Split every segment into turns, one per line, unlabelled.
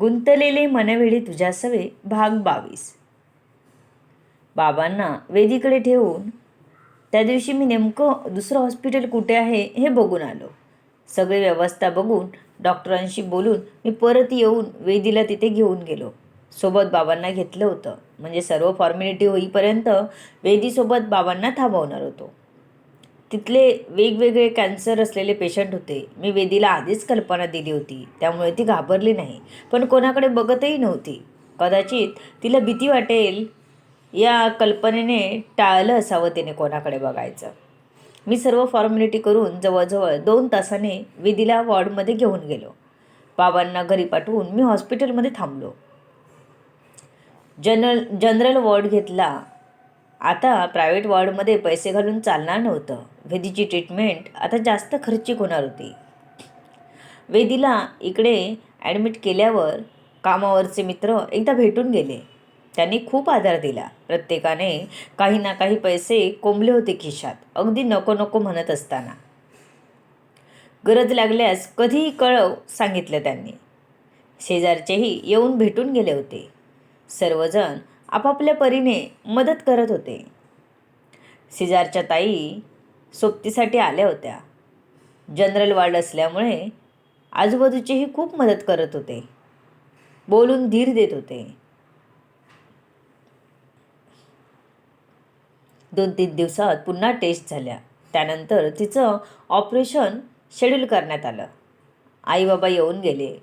गुंतलेले मनवेळी तुझ्या सवे भाग बावीस. बाबांना वेदीकडे ठेवून त्या दिवशी मी नेमकं दुसरं हॉस्पिटल कुठे आहे हे बघून आलो. सगळी व्यवस्था बघून डॉक्टरांशी बोलून मी परत येऊन वेदीला तिथे घेऊन गेलो. सोबत बाबांना घेतलं होतं. म्हणजे सर्व फॉर्मॅलिटी होईपर्यंत वेदीसोबत बाबांना थांबवणार होतो. तिथले वेगवेगळे कॅन्सर असलेले पेशंट होते. मी वेदीला आधीच कल्पना दिली होती. त्यामुळे ती घाबरली नाही. पण कोणाकडे बघतही नव्हती. कदाचित तिला भीती वाटेल या कल्पनेने टाळलं असावं तिने कोणाकडे बघायचं. मी सर्व फॉर्मॅलिटी करून जवळजवळ दोन तासाने वेदीला वॉर्डमध्ये घेऊन गेलो. बाबांना घरी पाठवून मी हॉस्पिटलमध्ये थांबलो. जनरल जनरल वॉर्ड घेतला. आता प्रायव्हेट वॉर्डमध्ये पैसे घालून चालणार नव्हतं. वेदीची ट्रीटमेंट आता जास्त खर्चिक होणार होती. वेदीला इकडे ॲडमिट केल्यावर कामावरचे मित्र एकदा भेटून गेले. त्यांनी खूप आधार दिला. प्रत्येकाने काही ना काही पैसे कोंबले होते खिशात. अगदी नको नको म्हणत असताना. गरज लागल्यास कधीही कळव सांगितलं त्यांनी. शेजारचेही येऊन भेटून गेले होते. सर्वजण आपापल्या परीने मदत करत होते. शेजारच्या ताई सोबतीसाठी आल्या होत्या. जनरल वार्ड असल्यामुळे आजूबाजूचेही खूप मदत करत होते. बोलून धीर देत होते. दोन तीन दिवसात पुन्हा टेस्ट झाल्या. त्यानंतर तिचं ऑपरेशन शेड्यूल करण्यात आलं. आई बाबा येऊन गेले.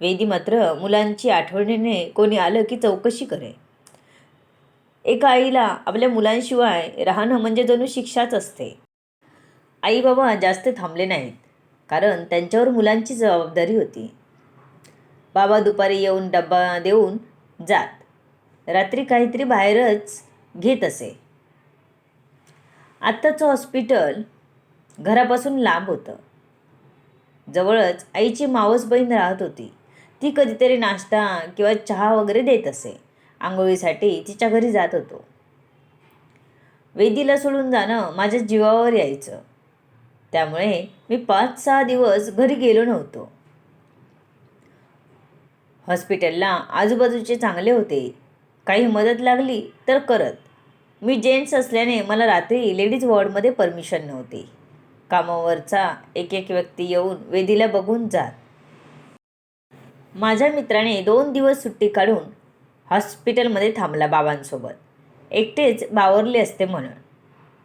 वेदी मात्र मुलांची आठवणीने कोणी आलं की चौकशी करे. एका आईला आपल्या मुलांशिवाय राहणं म्हणजे जणू शिक्षाच असते. आई बाबा जास्त थांबले नाहीत कारण त्यांच्यावर मुलांची जबाबदारी होती. बाबा दुपारी येऊन डब्बा देऊन जात. रात्री काहीतरी बाहेरच घेत असे. आत्ताचं हॉस्पिटल घरापासून लांब होतं. जवळच आईची मावस बहीण राहत होती. ती कधीतरी नाश्ता किंवा चहा वगैरे देत असे. आंघोळीसाठी तिच्या घरी जात होतो. वेदीला सोडून जाणं माझ्या जीवावर यायचं. त्यामुळे मी पाच सहा दिवस घरी गेलो नव्हतो. हॉस्पिटलला आजूबाजूचे चांगले होते. काही मदत लागली तर करत. मी जेंट्स असल्याने मला रात्री लेडीज वॉर्डमध्ये परमिशन नव्हती. कामावरचा एक एक व्यक्ती येऊन वेदीला बघून जात. माझ्या मित्राने दोन दिवस सुट्टी काढून हॉस्पिटलमध्ये थांबला बाबांसोबत. एकटेच बावरले असते म्हणून.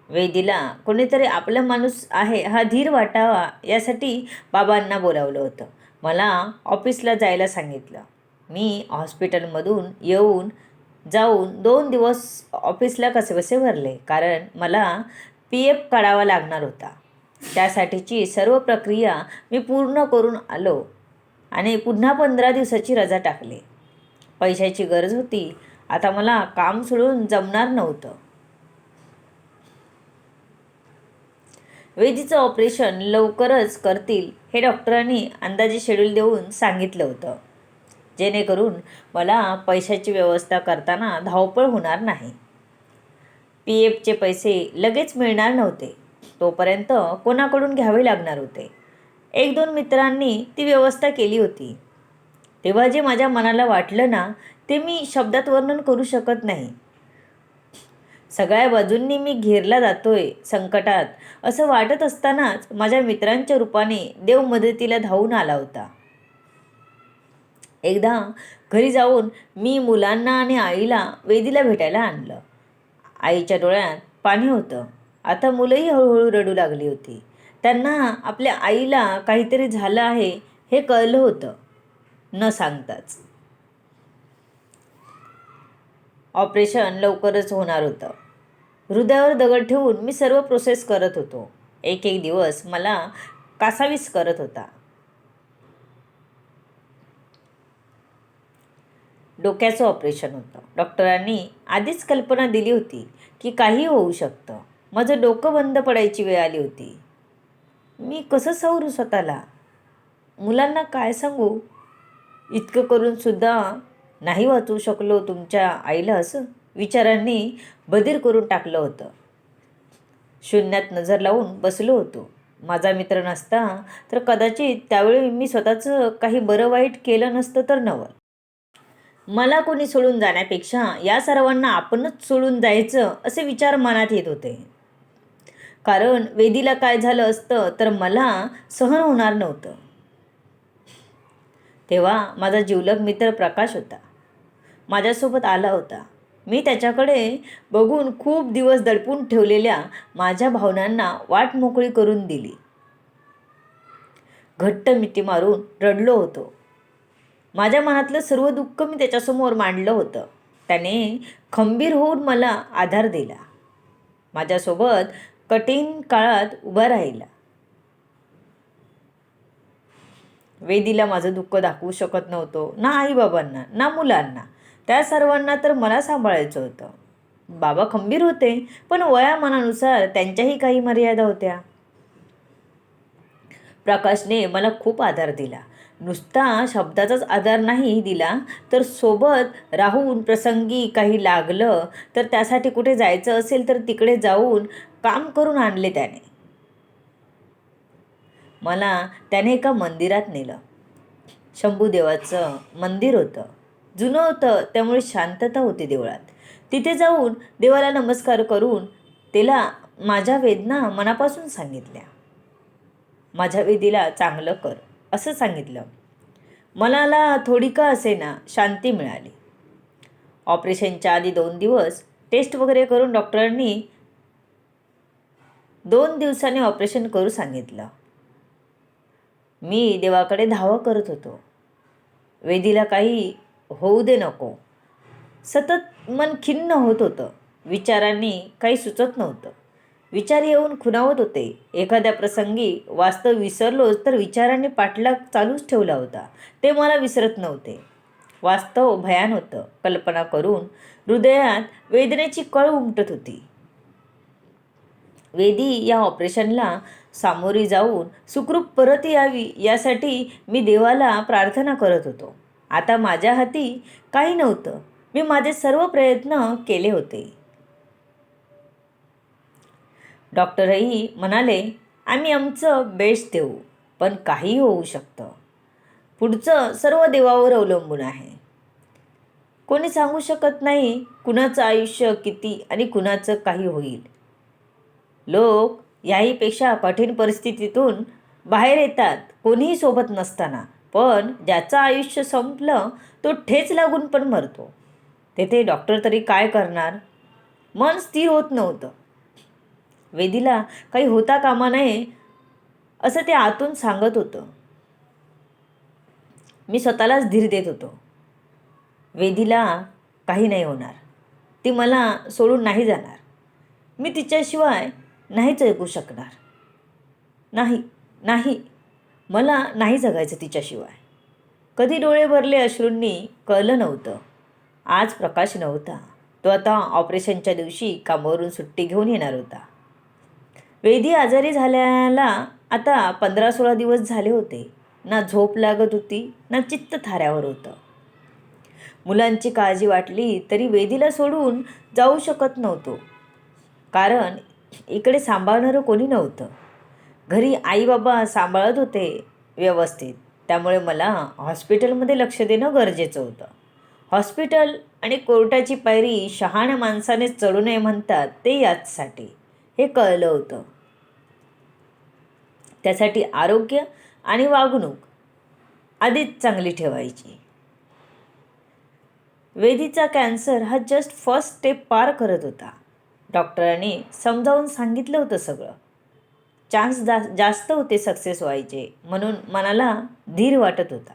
वेदीला कोणीतरी आपला माणूस आहे हा धीर वाटावा यासाठी बाबांना बोलावलं होतं. मला ऑफिसला जायला सांगितलं. मी हॉस्पिटलमधून येऊन जाऊन दोन दिवस ऑफिसला कसेबसे भरले कारण मला पी एफ काढावा लागणार होता. त्यासाठीची सर्व प्रक्रिया मी पूर्ण करून आलो आणि पुन्हा पंधरा दिवसाची रजा टाकली. पैशाची गरज होती. आता मला काम सोडून जमणार नव्हतं. वेदीचं ऑपरेशन लवकरच करतील हे डॉक्टरांनी अंदाजे शेड्यूल देऊन सांगितलं होतं. जेणेकरून मला पैशाची व्यवस्था करताना धावपळ होणार नाही. पी एफचे पैसे लगेच मिळणार नव्हते. तोपर्यंत कोणाकडून घ्यावे लागणार होते? एक दोन मित्रांनी ती व्यवस्था केली होती. तेव्हा जे माझ्या मनाला वाटलं ना ते मी शब्दात वर्णन करू शकत नाही. सगळ्या बाजूंनी मी घेरला जातोय संकटात. असं वाटत असतानाच माझ्या मित्रांच्या रूपाने देव मदतीला धावून आला होता. एकदा घरी जाऊन मी मुलांना आणि आईला वेदीला भेटायला आणलं. आईच्या डोळ्यात पाणी होतं. आता मुलंही हळूहळू रडू लागली होती. त्यांना आपल्या आईला काहीतरी झालं आहे हे कळलं होतं. न सांगताच. ऑपरेशन लवकरच होणार होतं. हृदयावर दगड ठेवून मी सर्व प्रोसेस करत होतो. एक एक दिवस मला कासावीस करत होता. डोक्याचं ऑपरेशन होतं. डॉक्टरांनी आधीच कल्पना दिली होती की काही होऊ शकतं. माझं डोकं बंद पडायची वेळ आली होती. मी कसं सावरू स्वतःला? मुलांना काय सांगू? इतकं करूनसुद्धा नाही वाचवू शकलो तुमच्या आईला असं विचारांनी बधीर करून टाकलं होतं. शून्यात नजर लावून बसलो होतो. माझा मित्र नसता तर कदाचित त्यावेळी मी स्वतःचं काही बरं वाईट केलं नसतं तर नवं. मला कोणी सोडून जाण्यापेक्षा या सर्वांना आपणच सोडून जायचं असे विचार मनात येत होते. कारण वेदीला काय झालं असतं तर मला सहन होणार नव्हतं. तेव्हा माझा जिवलग मित्र प्रकाश होता. माझ्यासोबत आला होता. मी त्याच्याकडे बघून खूप दिवस दडपून ठेवलेल्या माझ्या भावनांना वाट मोकळी करून दिली. घट्ट मिठी मारून रडलो होतो. माझ्या मनातलं सर्व दुःख मी त्याच्यासमोर मांडलं होतं. त्याने खंबीर होऊन मला आधार दिला. माझ्यासोबत कठीण काळात उभा राहिला. वेदीला माझं दुःख दाखवू शकत नव्हतो ना आईबाबांना ना मुलांना. त्या सर्वांना तर मला सांभाळायचं होतं. बाबा खंबीर होते पण वयामानानुसार त्यांच्याही काही मर्यादा होत्या. प्रकाशने मला खूप आधार दिला. नुसता शब्दाचाच आधार नाही दिला तर सोबत राहून प्रसंगी काही लागलं तर त्यासाठी कुठे जायचं असेल तर तिकडे जाऊन काम करून आणले त्याने. मला त्याने एका मंदिरात नेलं. शंभूदेवाचं मंदिर होतं. जुनं होतं त्यामुळे शांतता होती देवळात. तिथे जाऊन देवाला नमस्कार करून तिला माझ्या वेदना मनापासून सांगितल्या. माझ्या वेदीला चांगलं कर असं सांगितलं. मनाला थोडी का असेना शांती मिळाली. ऑपरेशनच्या आधी दोन दिवस टेस्ट वगैरे करून डॉक्टरांनी दोन दिवसांनी ऑपरेशन करू सांगितलं. मी देवाकडे धावा करत होतो. वेदीला काही होऊ दे नको. सतत मन खिन्न होत होतं. विचारांनी काही सुचत नव्हतं. विचार येऊन खुणावत होते. एखाद्या प्रसंगी वास्तव विसरलोच तर विचारांनी पाठलाग चालूच ठेवला होता. ते मला विसरत नव्हते. वास्तव भयान होतं. कल्पना करून हृदयात वेदनेची कळ उमटत होती. वेदी या ऑपरेशनला सामोरी जाऊन सुखरूप परत यावी यासाठी मी देवाला प्रार्थना करत होतो. आता माझ्या हाती काही नव्हतं. मी माझे सर्व प्रयत्न केले होते. डॉक्टरही म्हणाले आम्ही आमचं बेस्ट देऊ पण काही होऊ शकतं. पुढचं सर्व देवावर अवलंबून आहे. कोणी सांगू शकत नाही कुणाचं आयुष्य किती आणि कुणाचं काही होईल. लोक याहीपेक्षा कठीण परिस्थितीतून बाहेर येतात कोणीही सोबत नसताना. पण ज्याचं आयुष्य संपलं तो ठेच लागून पण मरतो. तेथे डॉक्टर तरी काय करणार? मन स्थिर होत नव्हतं. वेदीला काही होता कामा नये असं ते आतून सांगत होतं. मी स्वतःलाच धीर देत होतो. वेदीला काही नाही होणार. ती मला सोडून नाही जाणार. मी तिच्याशिवाय नाहीच ऐकू शकणार. नाही नाही. मला नाही जगायचं तिच्याशिवाय. कधी डोळे भरले अश्रूंनी कळलं नव्हतं. आज प्रकाश नव्हता. तो आता ऑपरेशनच्या दिवशी कामावरून सुट्टी घेऊन येणार होता. वेदी आजारी झाल्याला आता पंधरा सोळा दिवस झाले होते. ना झोप लागत होती ना चित्त थाऱ्यावर होतं. मुलांची काळजी वाटली तरी वेदीला सोडून जाऊ शकत नव्हतो. कारण इकडे सांभाळणारं कोणी नव्हतं. घरी आई बाबा सांभाळत होते व्यवस्थित. त्यामुळे मला हॉस्पिटलमध्ये लक्ष देणं गरजेचं होतं. हॉस्पिटल आणि कोर्टाची पायरी शहाण्या माणसाने चढू नये म्हणतात ते याचसाठी. हे कळलं होतं. त्यासाठी आरोग्य आणि वागणूक आधीच चांगली ठेवायची. वेदीचा कॅन्सर हा जस्ट फर्स्ट स्टेप पार करत होता. डॉक्टरांनी समजावून सांगितलं होतं सगळं. चान्स जा जास्त होते सक्सेस व्हायचे म्हणून मनाला धीर वाटत होता.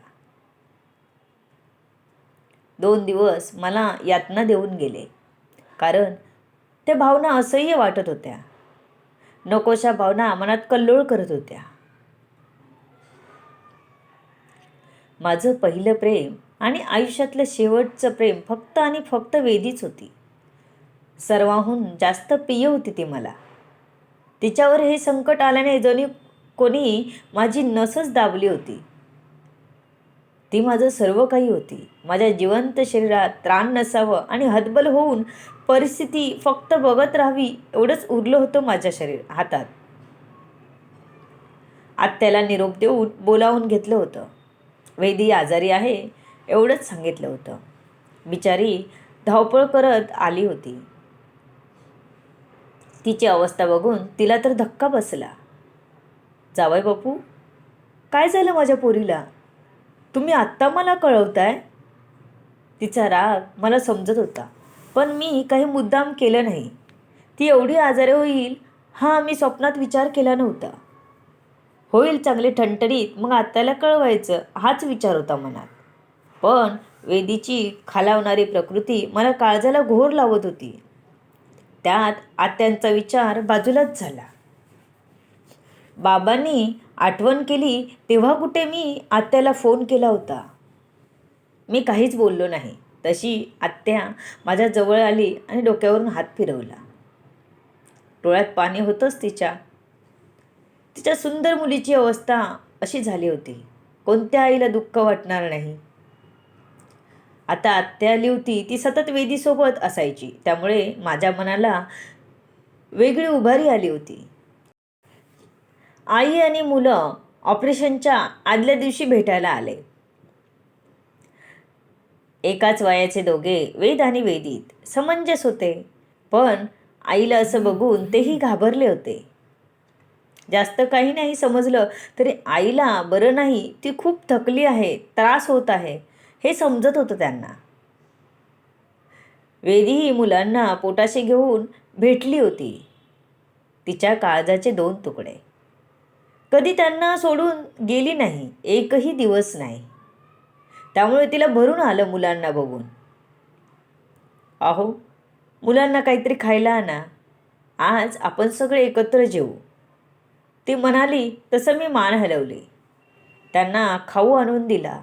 दोन दिवस मला यातना देऊन गेले कारण त्या भावना असह्य वाटत होत्या. नकोशा भावना मनात कल्लोळ करत होत्या. माझं पहिलं प्रेम आणि आयुष्यातलं शेवटचं प्रेम फक्त आणि फक्त वेदीच होती. सर्वाहून जास्त प्रिय होती ती मला. तिच्यावर हे संकट आल्याने जणी कोणी माझी नसच दाबली होती. ती माझं सर्व काही होती. माझ्या जिवंत शरीरात त्राण नसावं आणि हतबल होऊन परिस्थिती फक्त बघत राहावी एवढंच उरलं होतं माझ्या शरीर हातात. आत्याला निरोप देऊन बोलावून घेतलं होतं. वेदी आजारी आहे एवढंच सांगितलं होतं. बिचारी धावपळ करत आली होती. तिची अवस्था बघून तिला तर धक्का बसला. जावय बापू काय झालं माझ्या पोरीला? तुम्ही आत्ता मला कळवताय? तिचा राग मला समजत होता पण मी काही मुद्दाम केलं नाही. ती एवढी आजारी होईल हा मी स्वप्नात विचार केला नव्हता. होईल चांगले ठणठणीत मग आत्याला कळवायचं हाच विचार होता मनात. पण वेदीची खालावणारी प्रकृती मला काळजाला घोर लावत होती. त्यात आत्यांचा विचार बाजूलाच झाला. बाबांनी आठवण केली तेव्हा कुठे मी आत्याला फोन केला होता. मी काहीच बोललो नाही. तशी आत्या माझ्या जवळ आली आणि डोक्यावरून हात फिरवला. डोळ्यात पाणी होतंच तिच्या. तिच्या सुंदर मुलीची अवस्था अशी झाली होती. कोणत्या आईला दुःख वाटणार नाही? आता आत्या आली होती ती सतत वेदीसोबत असायची. त्यामुळे माझ्या मनाला वेगळी उभारी आली होती. आई आणि मुलं ऑपरेशनच्या आदल्या दिवशी भेटायला आले. एकाच वयाचे दोघे वेद आणि वेदीत समंजस होते. पण आईला असं बघून तेही घाबरले होते. जास्त काही नाही समजलं तरी आईला बरं नाही ती खूप थकली आहे त्रास होत आहे. हे समजत होतं त्यांना. वेदी ही मुलांना पोटाशी घेऊन भेटली होती. तिच्या काळजाचे दोन तुकडे. कधी त्यांना सोडून गेली नाही एकही दिवस नाही. त्यामुळे तिला भरून आलं मुलांना बघून. अहो मुलांना काहीतरी खायला आणा. आज आपण सगळे एकत्र जेवू ती म्हणाली तसं मी मान हलवली. त्यांना खाऊ आणून दिला.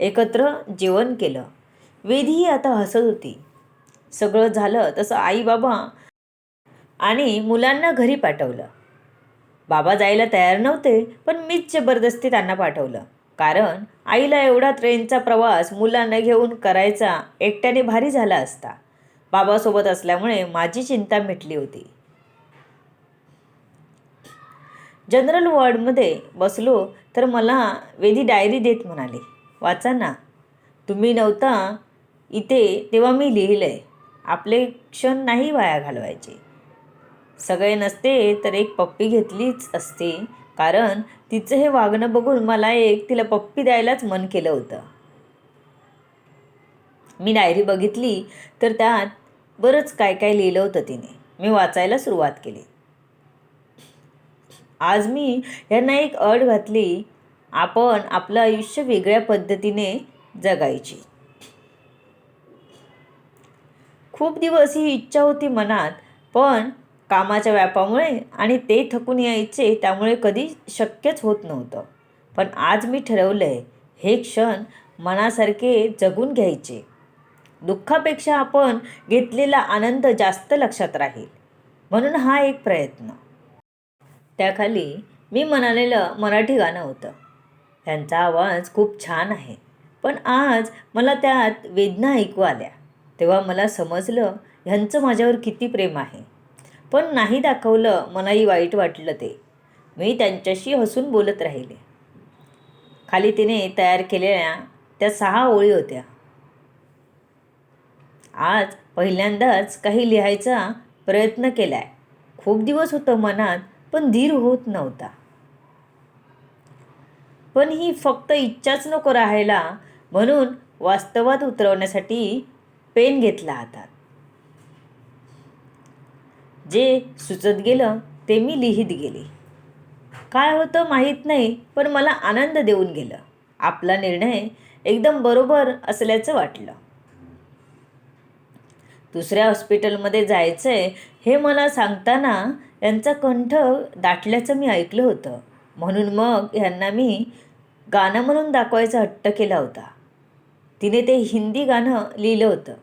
एकत्र जेवण केलं. वेदीही आता हसत होती. सगळं झालं तसं आई बाबा आणि मुलांना घरी पाठवलं. बाबा जायला तयार नव्हते पण मीच जबरदस्ती त्यांना पाठवलं. कारण आईला एवढा ट्रेनचा प्रवास मुलांना घेऊन करायचा एकट्याने भारी झाला असता. बाबासोबत असल्यामुळे माझी चिंता मिटली होती. जनरल वॉर्डमध्ये बसलो तर मला वेदी डायरी देत म्हणाली. वाचा ना. तुम्ही नव्हता इथे तेव्हा मी लिहिलं आहे आपले क्षण नाही वाया घालवायचे. सगळे नसते तर एक पप्पी घेतलीच असते. कारण तिचं हे वागणं बघून मला एक तिला पप्पी द्यायलाच मन केलं होतं. मी डायरी बघितली तर त्यात बरंच काय काय लिहिलं होतं तिने. मी वाचायला सुरुवात केली. आज मी यांना एक अड घातली. आपण आपलं आयुष्य वेगळ्या पद्धतीने जगायची. खूप दिवस ही इच्छा होती मनात पण कामाच्या व्यापामुळे आणि ते थकून यायचे त्यामुळे कधी शक्यच होत नव्हतं. पण आज मी ठरवलं आहे हे क्षण मनासारखे जगून घ्यायचे. दुःखापेक्षा आपण घेतलेला आनंद जास्त लक्षात राहील म्हणून हा एक प्रयत्न. त्याखाली मी म्हणालेलं मराठी गाणं होतं. त्यांचा आवाज खूप छान आहे. पण आज मला त्यात वेदना ऐकू आल्या. तेव्हा मला समजलं ह्यांचं माझ्यावर किती प्रेम आहे. पण नाही दाखवलं मलाही वाईट वाटलं ते. मी त्यांच्याशी हसून बोलत राहिले. खाली तिने तयार केलेल्या त्या सहा ओळी होत्या. आज पहिल्यांदाच काही लिहायचा प्रयत्न केला आहे खूप दिवस होतं मनात पण धीर होत नव्हता. पण ही फक्त इच्छाच नको राहायला. म्हणून वास्तवात उतरवण्यासाठी पेन घेतला हातात जे सुचत गेलं ते मी लिहित गेले. काय होतं माहीत नाही पण मला आनंद देऊन गेलं. आपला निर्णय एकदम बरोबर असल्याचं वाटलं. दुसऱ्या हॉस्पिटलमध्ये जायचं आहे हे मला सांगताना यांचा कंठ दाटल्याचं मी ऐकलं होतं. म्हणून मग ह्यांना मी गाणं म्हणून दाखवायचा हट्ट केला होता. तिने ते हिंदी गाणं लिहिलं होतं.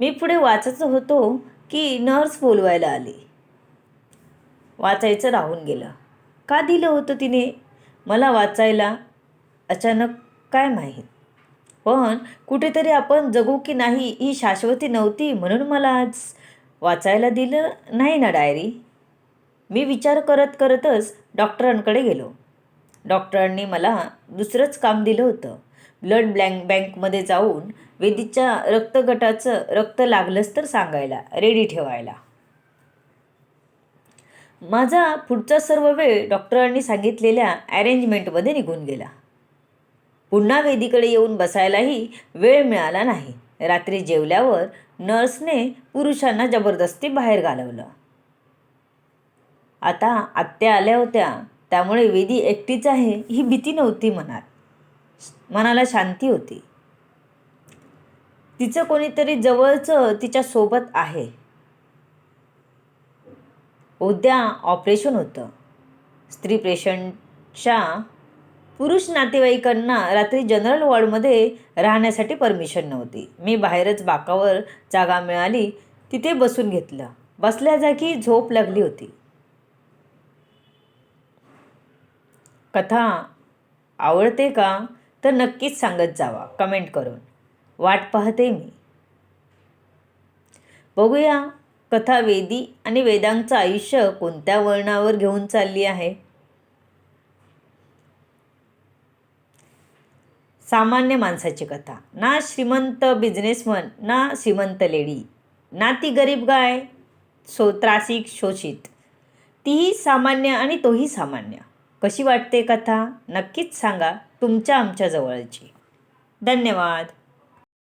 मी पुढे वाचत होतो की नर्स बोलवायला आली. वाचायचं राहून गेलं. का दिलं होतं तिने? मला वाचायला अचानक काय माहीत? पण कुठेतरी आपण जगू की नाही ही शाश्वती नव्हती म्हणून मला आज वाचायला दिलं नाही ना डायरी? मी विचार करत करतच डॉक्टरांकडे गेलो. डॉक्टरांनी मला दुसरंच काम दिलं होतं. ब्लड ब्लँक बँकमध्ये जाऊन वेदीच्या रक्तगटाचं रक्त लागलंच तर सांगायला रेडी ठेवायला. माझा पुढचा सर्व वेळ डॉक्टरांनी सांगितलेल्या अरेंजमेंटमध्ये निघून गेला. पुन्हा वेदीकडे येऊन बसायलाही वेळ मिळाला नाही. रात्री जेवल्यावर नर्सने पुरुषांना जबरदस्ती बाहेर घालवलं. आता आत्या आल्या होत्या. त्यामुळे वेदी एकटीच आहे ही भीती नव्हती मनात. मनाला शांती होती. तिचं कोणीतरी जवळचं तिच्या सोबत आहे. उद्या ऑपरेशन होतं. स्त्री पेशंटच्या पुरुष नातेवाईकांना रात्री जनरल वॉर्डमध्ये राहण्यासाठी परमिशन नव्हती. मी बाहेरच बाकावर जागा मिळाली तिथे बसून घेतलं. बसल्या जागी झोप लागली होती. कथा आवडते का तर नक्कीच सांगत जावा. कमेंट करून. वाट पाहते मी. बघूया कथा वेदी आणि वेदांचं आयुष्य कोणत्या वळणावर घेऊन चालली आहे? सामान्य माणसाची कथा. ना श्रीमंत बिझनेसमन ना श्रीमंत लेडी ना ती गरीब गाय सो त्रासिक शोषित. तीही सामान्य आणि तोही सामान्य. कशी वाटते कथा? नक्कीच सांगा तुमच्या आमच्या जवळची. धन्यवाद.